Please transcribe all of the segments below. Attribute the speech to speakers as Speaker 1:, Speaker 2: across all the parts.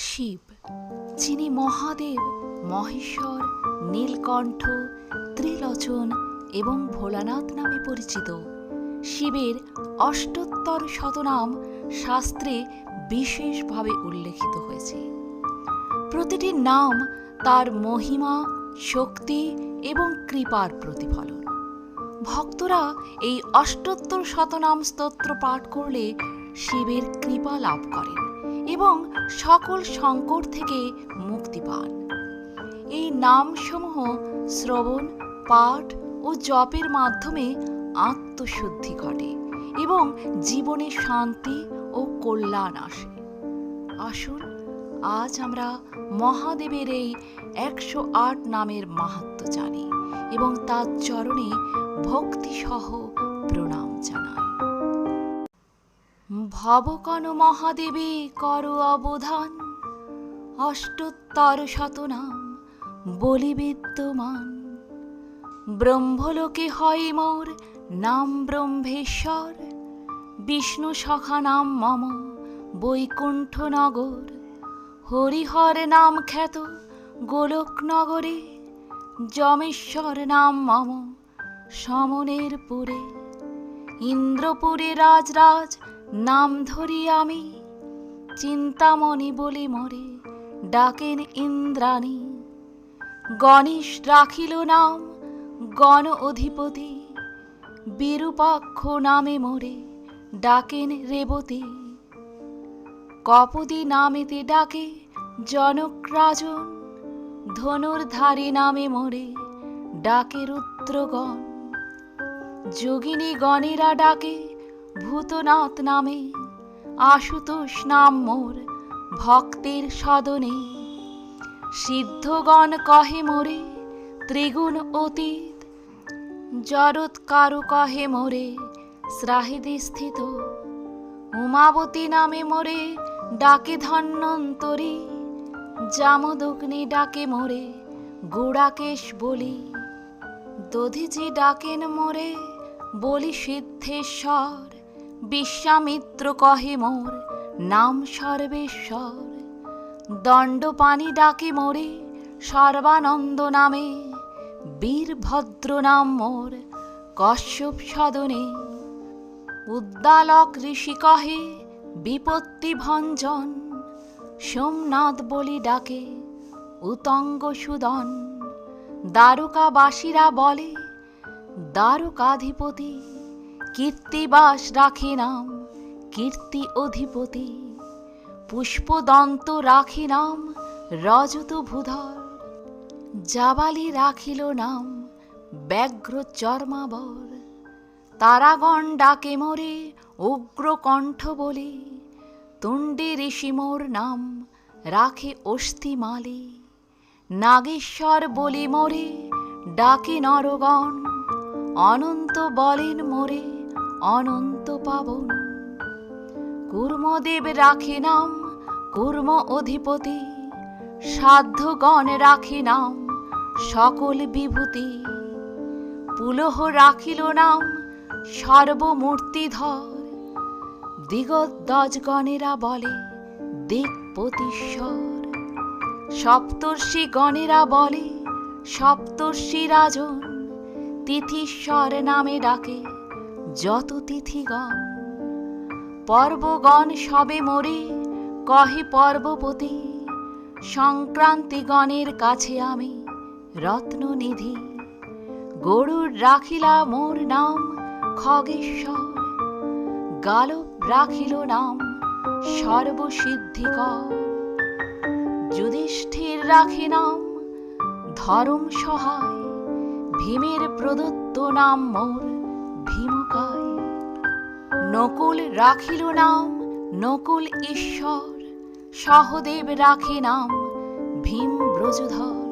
Speaker 1: শিব, যিনি মহাদেব, মহেশ্বর, নীলকণ্ঠ, ত্রিলোচন এবং ভোলানাথ নামে পরিচিত। শিবের অষ্টোত্তর শতনাম শাস্ত্রে বিশেষভাবে উল্লেখিত হয়েছে। প্রতিটি নাম তার মহিমা, শক্তি এবং কৃপার প্রতিফলন। ভক্তরা এই অষ্টোত্তর শতনাম স্তোত্র পাঠ করলে শিবের কৃপা লাভ করেন। এবং সকল সংকট থেকে মুক্তি পান। এই নামসমূহ শ্রবণ, পাঠ ও জপের মাধ্যমে আত্মশুদ্ধি ঘটে এবং জীবনে শান্তি ও কল্যাণ আসে। আসুন, আজ আমরা মহাদেবের এই একশো আট নামের মাহাত্ম জানি এবং তার চরণে ভক্তিসহ প্রণাম জানাই। ভবকন মহাদেবী, কর অবধান। অষ্টোত্তর শতনাম, বলি বিদ্যমান। ব্রহ্মলোকে হয় মোর নাম ব্রহ্মেশ্বর। বিষ্ণু সখা নাম মম, বৈকুণ্ঠ নগর। হরিহর নাম খ্যাত, গোলক নগরে। যমেশ্বর নাম মম সমনের পুরে ইন্দ্রপুরে রাজরাজ নাম ধরি আমি, চিন্তামণি বলি মরে, ডাকেন ইন্দ্রাণী। গণেশ রাখিল নাম, গণ অধিপতি, বিরূপাক্ষ নামে মোরে, ডাকেন রেবতী। কপদি নামেতে ডাকে জনক রাজন, ধনুর্ধারী নামে মোরে, ডাকে রুদ্রগণ। যোগিনী গণেরা ডাকে ভূতনাথ নামে, আশুতোষ নাম মোর ভক্তের সদনে সিদ্ধগণ কহে মোরে, ত্রিগুণ অতীত জরৎ কারু কহে মোরে, শ্রাহিদে স্থিত। উমাবতী নামে মোরে ডাকে ধন্বন্তরী, জামদগ্নি ডাকে মোরে গোড়াকেশ বলি। দধিজি ডাকেন মোরে বলি সিদ্ধেশ্বর বিশ্বামিত্র কহে মোর, নাম সর্বেশ্বর। দণ্ডপানি ডাকে মোরে, সর্বানন্দ নামে। বীরভদ্র নাম মোর, কশ্যপ সদনে। উদ্দালক ঋষি কহে, বিপত্তি ভঞ্জন। সোমনাথ বলি ডাকে, উতঙ্গ সুদন। দ্বারকাবাসীরা বলে, দ্বারকাধিপতি কীর্তিবাস রাখে নাম কীর্তি অধিপতি। পুষ্পদন্ত রাখে নাম রজত ভূধর। জাবালি রাখিল নাম, ব্যাঘ্র চর্মাবর। তারাগণ ডাকে মোরে, উগ্র কণ্ঠ বলে। তুণ্ডে ঋষি মোর নাম, রাখে অস্থিমালি নাগেশ্বর বলি মোরে, ডাকে নরগণ, অনন্ত বলেন মোরে। অনন্ত পাবন কুর্মদেব রাখি নাম, কুর্ম অধিপতি। সাধ্যগণ রাখি নাম, সকল বিভূতি। পুলহ রাখিল নাম, সর্বমূর্তিধর। দিগদ্দজগণেরা বলে দিকপতিশ্বর সপ্তর্ষি গণেরা বলে, সপ্তর্ষি রাজন। তিথিশ্বর নামে ডাকে। যত তিথিগণ, পর্বগণ সবে মোরে, কহে পর্বপতি, সংক্রান্তিগণের কাছে আমি রত্ননিধি। গরুর রাখিলা মোর নাম খগেশ্বর, গালব রাখিল নাম সর্বসিদ্ধিকর। যুধিষ্ঠির রাখে নাম ধরম সহায় ভীমের প্রদত্ত নাম মোর নকুল রাখিল নাম, নকুল ঈশ্বর। সহদেব রাখে নাম, ভীম ব্রজধর।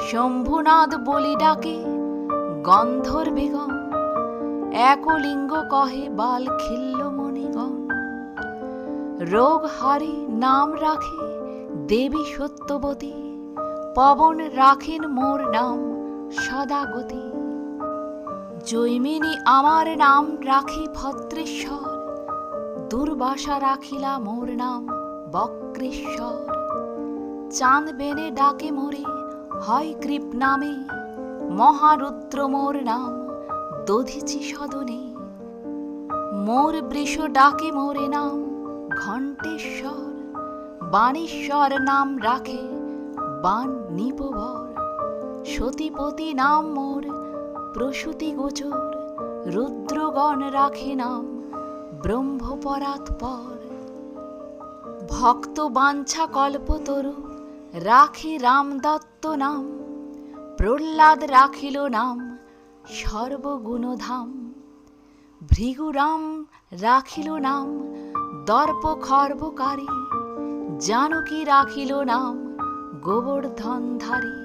Speaker 1: শম্ভুনাথ বলি ডাকে, গন্ধর বেগম। একলিঙ্গ কহে, বাল খিল্ল মণিগণ রোগ হারে নাম রাখে, দেবী সত্যবতী। পবন রাখেন মোর নাম, সদাগতি। জৈমিনী আমার নাম রাখি ভদ্রেশ্বর। দুর্বাসা রাখিলা মোর নাম বক্রেশ্বর। চাঁদ বেনে ডাকে মোরে, হয় কৃপ নামে মহারুদ্র মোর নাম দধিচি সদনে। মোর বৃষ ডাকে মোরে নাম ঘণ্টেশ্বর। বাণেশ্বর নাম রাখে বান নিপবর। সতীপতি নাম মোর প্রসূতি গোচর, রুদ্রগণ রাখে নাম ব্রহ্মপরাৎপর ভক্ত বাঞ্ছা কল্পতরু, রাখে রামদত্ত নাম, প্রহ্লাদ রাখিল নাম, সর্বগুণধাম। ভৃগুরাম রাখিল নাম দর্প খর্বকারী জানকী রাখিল নাম, গোবর্ধনধারী।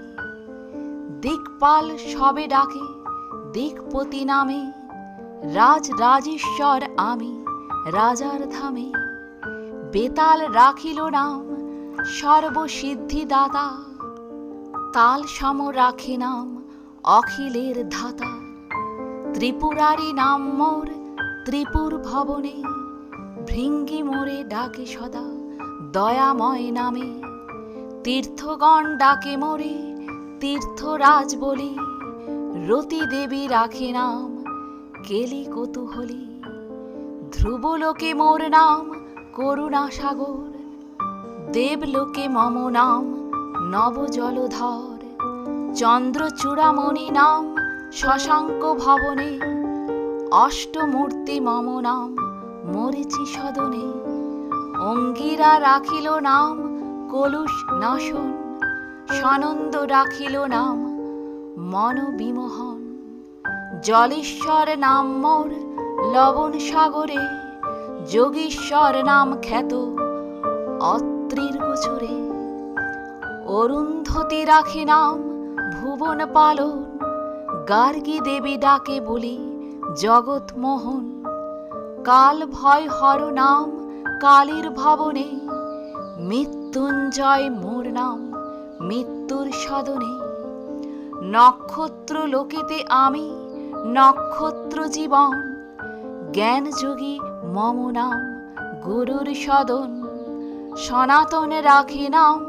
Speaker 1: দিকপাল সবে ডাকে দিকপতি নামে, রাজ রাজেশ্বর আমি, রাজার ধামে। বেতাল রাখিল নাম, সর্বসিদ্ধিদাতা। তাল সম রাখে নাম, অখিলের ধাতা। ত্রিপুরারি নাম মোর, ত্রিপুর ভবনে। ভৃঙ্গি মোরে ডাকে সদা, দয়াময় নামে। তীর্থগণ ডাকে মোরে, তীর্থরাজ বলি। রতি দেবী রাখে নাম, কেলি কৌতূহলী, ধ্রুবলোকে মোর নাম, করুণা সাগর, দেবলোকে মম নাম, নবজলধর, চন্দ্রচূড়ামণি নাম, শশাঙ্ক ভবনে, অষ্টমূর্তি মম নাম মরিচি সদনে, অঙ্গিরা রাখিল নাম, কলুষ নাশন, সানন্দ রাখিল নাম মন বিমোহন জলেশ্বর নাম মোর, লবণ সাগরে। যোগীশ্বর নাম খ্যাত অত্রির গোচরে। অরুন্ধতী রাখে নাম ভুবন পালন। গার্গী দেবী ডাকে বলি জগৎ মোহন। কাল ভয় হর নাম কালীর ভবনে। মৃত্যুঞ্জয় মোর নাম মৃত্যুর সদনে। নক্ষত্র লোকেতে আমি, নক্ষত্র জীবন। জ্ঞান যোগী মম নাম, গুরুর সদন। সনাতন রাখি নাম,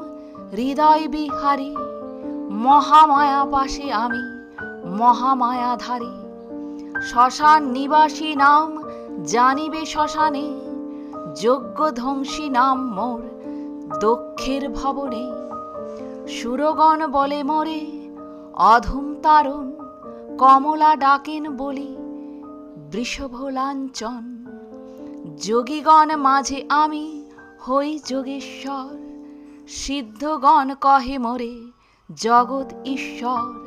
Speaker 1: হৃদয় বিহারী। মহামায়া পাশে আমি মহামায়াধারী শ্মশান নিবাসী নাম জানিবে শ্মশানে। যজ্ঞ ধ্বংসী নাম মোর দক্ষের ভবনে। সুরগণ বলে মরে অধম তারণ কমলা ডাকেন বলি, বৃষভ লাঞ্চন যোগীগণ মাঝে আমি হই যোগেশ্বর, সিদ্ধগণ কহে মোরে জগৎ ঈশ্বর।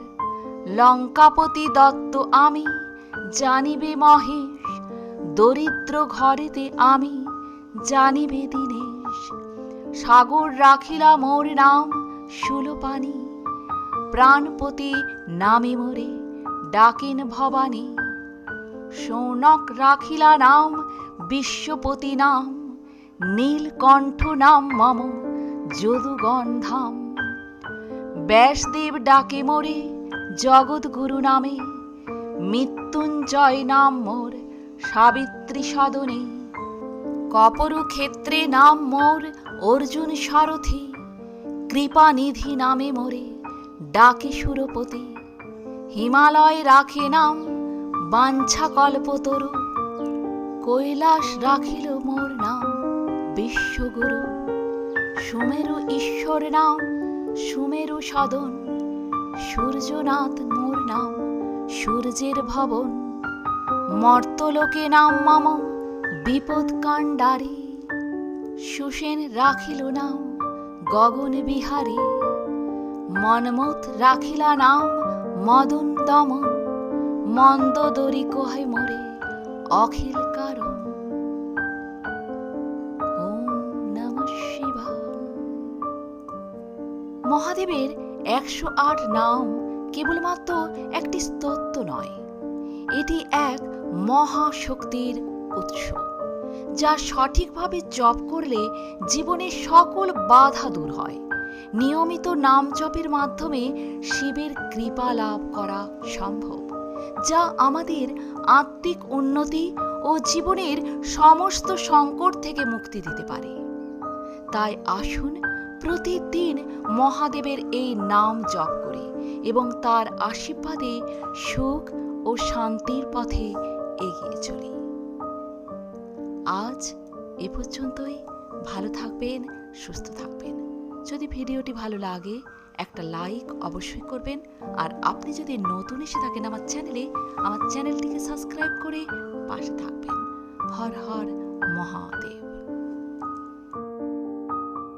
Speaker 1: লঙ্কাপতি দত্ত আমি, জানিবে মহেশ, দরিদ্র ঘরেতে আমি, জানিবে দীনেশ। সাগর রাখিলা মোর নাম সুলপানি প্রাণপতি নামে মোরে, ডাকেন ভবানী। সৌনক রাখিলা নাম, বিশ্বপতি নাম, নীলকণ্ঠ নাম মম যদুগণ ধাম ব্যাসদেব ডাকে মোরে জগৎগুরু নামে, মৃত্যুঞ্জয় নাম মোর, সাবিত্রী সদনে কপরু ক্ষেত্রে নাম মোর, অর্জুন সারথি, কৃপানিধি নামে মোরে। ডাকে সুরপতি, হিমালয় রাখে নাম, বাঞ্ছা কল্পতরু কৈলাস রাখিল মোর নাম, বিশ্বগুরু। সুমেরু ঈশ্বর নাম, সুমেরু সদন। সূর্যনাথ মোর নাম, সূর্যের ভবন। মর্তলোকে নাম মাম, বিপদ কাণ্ডারী। সুসেন রাখিল নাম, গগন বিহারী। মনমত রাখিলা নাম মদন দমন মন্দদরি কোহাই মোরে, অখিল কারণ। মহাদেবের একশো আট নাম কেবলমাত্র একটি স্তত্ব নয়, এটি এক মহাশক্তির উৎস, যা সঠিকভাবে জপ করলে জীবনের সকল বাধা দূর হয়। নিয়মিত নাম জপের মাধ্যমে শিবের কৃপা লাভ করা সম্ভব, যা আমাদের আত্মিক উন্নতি ও জীবনের সমস্ত সংকট থেকে মুক্তি দিতে পারে। তাই আসুন প্রতিদিন মহাদেবের এই নাম জপ করি এবং তার আশীর্বাদে সুখ ও শান্তির পথে এগিয়ে চলি। আজ এ পর্যন্তই। ভালো থাকবেন, সুস্থ থাকবেন। যদি ভিডিওটি ভালো লাগে, একটা লাইক অবশ্যই করবেন। আর আপনি যদি নতুন এসে থাকেন আমার চ্যানেলে, আমার চ্যানেলটিকে সাবস্ক্রাইব করে পাশে থাকবেন। হর হর মহাদেব।